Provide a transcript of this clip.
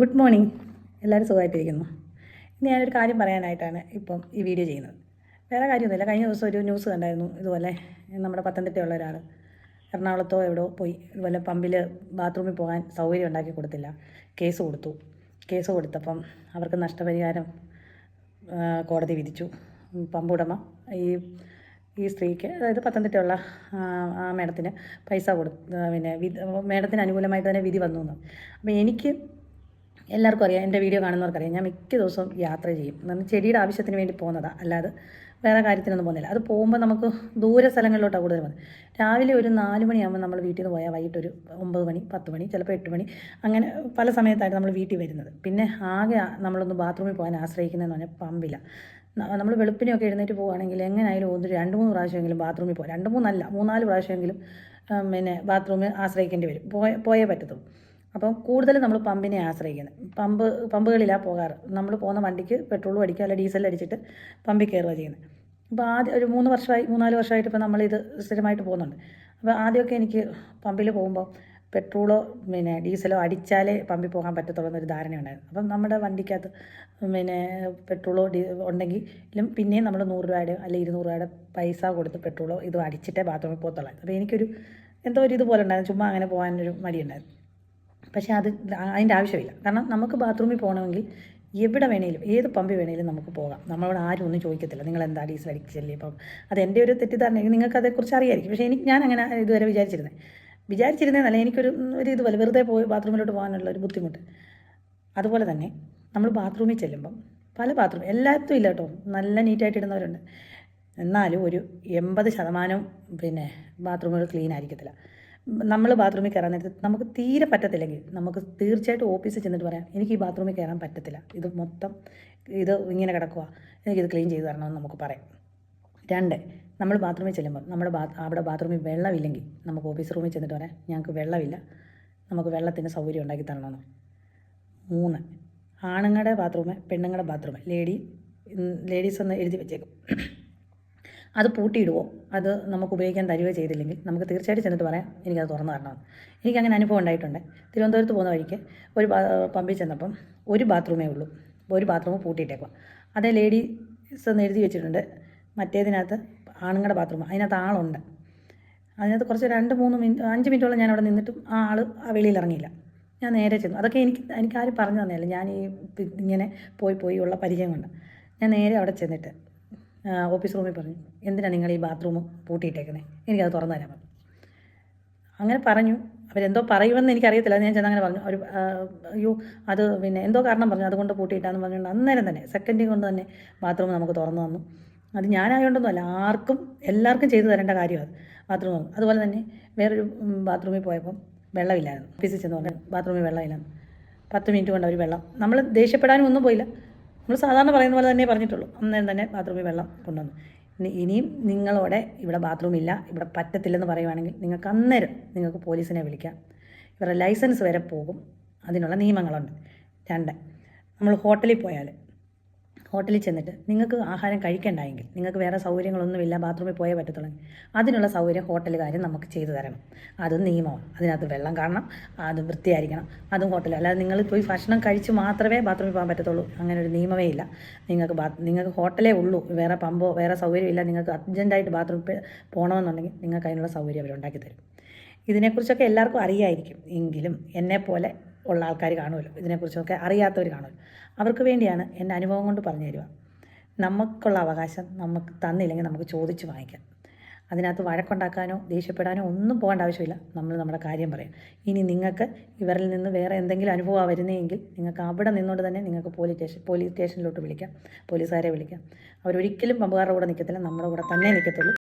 Good morning. എല്ലാവരും സുഖമായിട്ടിരിക്കുന്നു. ഇന്ന് ഞാനൊരു കാര്യം പറയാനായിട്ടാണ് ഇപ്പം ഈ വീഡിയോ ചെയ്യുന്നത്. വേറെ കാര്യമൊന്നുമില്ല. കഴിഞ്ഞ ദിവസം ഒരു ന്യൂസ് കണ്ടായിരുന്നു ഇതുപോലെ നമ്മുടെ പത്തനംതിട്ടയുള്ള ഒരാൾ എറണാകുളത്തോ എവിടെയോ പോയി. ഇതുപോലെ പമ്പിൽ ബാത്റൂമിൽ പോകാൻ സൗകര്യം ഉണ്ടാക്കി കൊടുത്തില്ല. കേസ് കൊടുത്തു. കേസ് കൊടുത്തപ്പം അവർക്ക് നഷ്ടപരിഹാരം കോടതി വിധിച്ചു. പമ്പുടമ ഈ ഈ സ്ത്രീക്ക് അതായത് പത്തനംതിട്ടയുള്ള ആ, ആ മേഡത്തിന് പൈസ കൊടു പിന്നെ വിധി മേഡത്തിന് അനുകൂലമായിട്ട് തന്നെ വിധി വന്നു എന്ന്. അപ്പോൾ എനിക്ക് എല്ലാവർക്കും അറിയാം. എന്റെ വീഡിയോ കാണുന്നവർക്കറിയാം. ഞാൻ മിക്ക ദിവസവും യാത്ര ചെയ്യും. നമ്മൾ ചെടിയുടെ ആവശ്യത്തിന് വേണ്ടി പോകുന്നതാണ് അല്ലാതെ വേറെ കാര്യത്തിനൊന്നും പോകുന്നില്ല. അത് പോകുമ്പോൾ നമുക്ക് ദൂര സ്ഥലങ്ങളിലോട്ടാണ് കൂടുതൽ പോകുന്നത്. രാവിലെ ഒരു നാല് മണിയാകുമ്പോൾ നമ്മൾ വീട്ടിൽ നിന്ന് പോയാൽ വൈകിട്ട് ഒരു ഒമ്പത് മണി പത്ത് മണി ചിലപ്പോൾ എട്ട് മണി അങ്ങനെ പല സമയത്തായിട്ട് നമ്മൾ വീട്ടിൽ വരുന്നത്. പിന്നെ ആകെ നമ്മളൊന്ന് ബാത്റൂമിൽ പോകാൻ ആശ്രയിക്കുന്നതെന്ന് പറഞ്ഞാൽ പമ്പില്ല നമ്മൾ വെളുപ്പിനെയൊക്കെ എഴുന്നേറ്റ് പോകുകയാണെങ്കിൽ എങ്ങനെയായാലും ഒന്ന് രണ്ട് മൂന്ന് പ്രാവശ്യമെങ്കിലും ബാത്റൂമിൽ പോകാം. രണ്ട് മൂന്നല്ല മൂന്നാൽ പ്രാവശ്യമെങ്കിലും പിന്നെ ബാത്റൂമിൽ ആശ്രയിക്കേണ്ടി വരും. പോയേ പറ്റത്തുള്ളൂ. അപ്പം കൂടുതൽ നമ്മൾ പമ്പിനെ ആശ്രയിക്കുന്നത്. പമ്പ് പമ്പുകളിലാണ് പോകാറ്. നമ്മൾ പോകുന്ന വണ്ടിക്ക് പെട്രോളും അടിക്കുക അല്ല ഡീസൽ അടിച്ചിട്ട് പമ്പിൽ കയറുക ചെയ്യുന്നത്. അപ്പോൾ ആദ്യം ഒരു മൂന്ന് വർഷമായി മൂന്നാൽ വർഷമായിട്ട് ഇപ്പോൾ നമ്മളിത് സ്ഥിരമായിട്ട് പോകുന്നുണ്ട്. അപ്പോൾ ആദ്യമൊക്കെ എനിക്ക് പമ്പിൽ പോകുമ്പോൾ പെട്രോളോ പിന്നെ ഡീസലോ അടിച്ചാലേ പമ്പിൽ പോകാൻ പറ്റത്തുള്ളൂ എന്നൊരു ധാരണയുണ്ടായിരുന്നു അപ്പം നമ്മുടെ വണ്ടിക്കകത്ത് പിന്നെ പെട്രോളോ ഡീ ഉണ്ടെങ്കിലും പിന്നെയും നമ്മൾ നൂറ് രൂപയുടെ അല്ലെങ്കിൽ ഇരുന്നൂറ് രൂപയുടെ പൈസ കൊടുത്ത് പെട്രോളോ ഇതും അടിച്ചിട്ടേ ബാത്റൂമിൽ പോകത്തുള്ളൂ. അപ്പോൾ എനിക്കൊരു എന്തോ ഒരു ഇതുപോലെ ഉണ്ടായിരുന്നു. ചുമ്മാ അങ്ങനെ പോകാനൊരു മടിയുണ്ടായിരുന്നു. പക്ഷേ അത് അതിന്റെ ആവശ്യമില്ല. കാരണം നമുക്ക് ബാത്റൂമിൽ പോകണമെങ്കിൽ എവിടെ വേണേലും ഏത് പമ്പിൽ വേണേലും നമുക്ക് പോകാം. നമ്മളോട് ആരും ഒന്നും ചോദിക്കത്തില്ല. നിങ്ങൾ എന്താ ഡീസൽ അടിച്ചല്ലേ ഇപ്പം? അത് എന്റെ ഒരു തെറ്റിദ്ധാരണ. നിങ്ങൾക്ക് അതേക്കുറിച്ച് അറിയായിരിക്കും. പക്ഷേ എനിക്ക് ഞാൻ അങ്ങനെ ഇതുവരെ വിചാരിച്ചിരുന്നത് വിചാരിച്ചിരുന്നതല്ല എനിക്കൊരു ഒരു ഇതുപോലെ വെറുതെ പോയി ബാത്റൂമിലോട്ട് പോകാനുള്ള ഒരു ബുദ്ധിമുട്ട്. അതുപോലെ തന്നെ നമ്മൾ ബാത്റൂമിൽ ചെല്ലുമ്പം പല ബാത്റൂം എല്ലാത്തും ഇല്ല കേട്ടോ. നല്ല നീറ്റായിട്ട് ഇടുന്നവരുണ്ട്. എന്നാലും ഒരു എൺപത് ശതമാനം പിന്നെ ബാത്റൂമുകൾ ക്ലീൻ ആയിരിക്കത്തില്ല. നമ്മൾ ബാത്റൂമിൽ കയറാൻ നേരത്ത് നമുക്ക് തീരെ പറ്റത്തില്ലെങ്കിൽ നമുക്ക് തീർച്ചയായിട്ടും ഓഫീസിൽ ചെന്നിട്ട് പറയാം എനിക്ക് ഈ ബാത്റൂമിൽ കയറാൻ പറ്റത്തില്ല. ഇത് മൊത്തം ഇത് ഇങ്ങനെ കിടക്കുക എനിക്കിത് ക്ലീൻ ചെയ്ത് തരണമെന്ന് നമുക്ക് പറയാം. രണ്ട് നമ്മൾ ബാത്റൂമിൽ ചെല്ലുമ്പോൾ നമ്മുടെ ബാ അവിടെ ബാത്റൂമിൽ വെള്ളമില്ലെങ്കിൽ നമുക്ക് ഓഫീസ് റൂമിൽ ചെന്നിട്ട് പറയാം ഞങ്ങൾക്ക് വെള്ളമില്ല. നമുക്ക് വെള്ളത്തിന് സൗകര്യം ഉണ്ടാക്കി തരണമെന്ന്. മൂന്ന് ആണുങ്ങളുടെ ബാത്റൂമ് പെണ്ണുങ്ങളുടെ ബാത്റൂമ്. ലേഡി ലേഡീസ് എന്ന് എഴുതി വെച്ചേക്കും. അത് പൂട്ടിയിടുവോ? അത് നമുക്ക് ഉപയോഗിക്കാൻ തരികയോ ചെയ്തില്ലെങ്കിൽ നമുക്ക് തീർച്ചയായിട്ടും ചെന്നിട്ട് പറയാം എനിക്കത് തുറന്നു എനിക്ക് എനിക്കങ്ങനെ അനുഭവം ഉണ്ടായിട്ടുണ്ട്. തിരുവനന്തപുരത്ത് പോകുന്ന വഴിക്ക് ഒരു പമ്പിൽ ചെന്നപ്പം ഒരു ബാത്റൂമേ ഉള്ളൂ. ഒരു ബാത്റൂം പൂട്ടിയിട്ടേക്കും അതേ ലേഡീസ് എന്ന് എഴുതി വെച്ചിട്ടുണ്ട്. മറ്റേതിനകത്ത് ആണുങ്ങളുടെ ബാത്റൂം അതിനകത്ത് ആളുണ്ട്. അതിനകത്ത് കുറച്ച് രണ്ട് മൂന്ന് മിനിറ്റ് അഞ്ച് മിനിറ്റോളം ഞാൻ അവിടെ നിന്നിട്ടും ആ ആൾ ആ വെളിയിൽ ഇറങ്ങിയില്ല. ഞാൻ നേരെ ചെന്നു. അതൊക്കെ എനിക്ക് എനിക്ക് ആരും പറഞ്ഞു തന്നെയല്ല. ഞാൻ ഈ ഇങ്ങനെ പോയി പോയി ഉള്ള പരിചയം കൊണ്ട്. ഞാൻ നേരെ അവിടെ ചെന്നിട്ട് ഓഫീസ് റൂമിൽ പറഞ്ഞു എന്തിനാണ് നിങ്ങൾ ഈ ബാത്റൂം പൂട്ടിയിട്ടേക്കുന്നത് എനിക്കത് തുറന്നു തരാൻ പറഞ്ഞു. അങ്ങനെ പറഞ്ഞു. അവരെന്തോ പറയുമെന്ന് എനിക്കറിയത്തില്ല. ഞാൻ ചെന്ന് അങ്ങനെ പറഞ്ഞു അവർ അയ്യോ അത് പിന്നെ എന്തോ കാരണം പറഞ്ഞു. അതുകൊണ്ട് പൂട്ടിയിട്ടാന്ന് പറഞ്ഞുകൊണ്ട് അന്നേരം തന്നെ സെക്കൻഡിൽ കൊണ്ട് തന്നെ ബാത്റൂം നമുക്ക് തുറന്നു തന്നു. അത് ഞാനായതുകൊണ്ടൊന്നുമല്ല ആർക്കും എല്ലാവർക്കും ചെയ്തു തരേണ്ട കാര്യമാണ് ബാത്റൂം അതുപോലെ തന്നെ വേറൊരു ബാത്റൂമിൽ പോയപ്പം വെള്ളമില്ലായിരുന്നു. ഓഫീസിൽ ചെന്ന് പറഞ്ഞു ബാത്റൂമിൽ വെള്ളമില്ലായിരുന്നു. പത്ത് മിനിറ്റ് കൊണ്ട് അവർ വെള്ളം നമ്മൾ ദേഷ്യപ്പെടാനും ഒന്നും പോയില്ല. നമ്മൾ സാധാരണ പറയുന്ന പോലെ തന്നെ പറഞ്ഞിട്ടുള്ളൂ. അന്നേരം തന്നെ ബാത്റൂമിൽ വെള്ളം കൊണ്ടുവന്നു. ഇനി ഇനിയും നിങ്ങളോടെ ഇവിടെ ബാത്റൂം ഇല്ല ഇവിടെ പറ്റത്തില്ലെന്ന് പറയുവാണെങ്കിൽ നിങ്ങൾക്ക് അന്നേരം നിങ്ങൾക്ക് പോലീസിനെ വിളിക്കാം. ഇവരുടെ ലൈസൻസ് വരെ പോകും. അതിനുള്ള നിയമങ്ങളുണ്ട്. രണ്ട് നമ്മൾ ഹോട്ടലിൽ പോയാൽ ഹോട്ടലിൽ ചെന്നിട്ട് നിങ്ങൾക്ക് ആഹാരം കഴിക്കണ്ടായെങ്കിൽ നിങ്ങൾക്ക് വേറെ സൗകര്യങ്ങളൊന്നുമില്ല ബാത്റൂമിൽ പോയേ പറ്റത്തുള്ളൂ. അതിനുള്ള സൗകര്യം ഹോട്ടലുകാർ നമുക്ക് ചെയ്തു തരണം. അതും നിയമമാണ് അതിനകത്ത് വെള്ളം കാണണം അത് വൃത്തിയായിരിക്കണം. അതും ഹോട്ടൽ അല്ലാതെ നിങ്ങൾ പോയി ഭക്ഷണം കഴിച്ച് മാത്രമേ ബാത്റൂമിൽ പോകാൻ പറ്റത്തുള്ളൂ. അങ്ങനെ ഒരു നിയമമേ ഇല്ല. നിങ്ങൾക്ക് ബാ നിങ്ങൾക്ക് ഹോട്ടലേ ഉള്ളൂ. വേറെ പമ്പോ വേറെ സൗകര്യമില്ല. നിങ്ങൾക്ക് അർജന്റായിട്ട് ബാത്റൂമിൽ പോകണമെന്നുണ്ടെങ്കിൽ നിങ്ങൾക്ക് അതിനുള്ള സൗകര്യം അവരുണ്ടാക്കി തരും ഇതിനെക്കുറിച്ചൊക്കെ എല്ലാവർക്കും അറിയായിരിക്കും. എങ്കിലും എന്നെപ്പോലെ ഉള്ള ആൾക്കാർ കാണുമല്ലോ. ഇതിനെക്കുറിച്ചൊക്കെ അറിയാത്തവർ കാണുമല്ലോ. അവർക്ക് വേണ്ടിയാണ് എന്റെ അനുഭവം കൊണ്ട് പറഞ്ഞു തരിക. നമുക്കുള്ള അവകാശം നമുക്ക് തന്നില്ലെങ്കിൽ നമുക്ക് ചോദിച്ച് വാങ്ങിക്കാം. അതിനകത്ത് വഴക്കുണ്ടാക്കാനോ ദേഷ്യപ്പെടാനോ ഒന്നും പോകേണ്ട ആവശ്യമില്ല. നമ്മൾ നമ്മുടെ കാര്യം പറയാം. ഇനി നിങ്ങൾക്ക് ഇവരിൽ നിന്ന് വേറെ എന്തെങ്കിലും അനുഭവമാണ് വരുന്നതെങ്കിൽ നിങ്ങൾക്ക് അവിടെ നിന്നുകൊണ്ട് തന്നെ നിങ്ങൾക്ക് പോലീസ് സ്റ്റേഷൻ പോലീസ് സ്റ്റേഷനിലോട്ട് വിളിക്കാം. പോലീസുകാരെ വിളിക്കാം. അവരൊരിക്കലും പമ്പുകാരുടെ കൂടെ നിൽക്കത്തില്ല. നമ്മുടെ കൂടെ തന്നെ നിൽക്കത്തുള്ളൂ.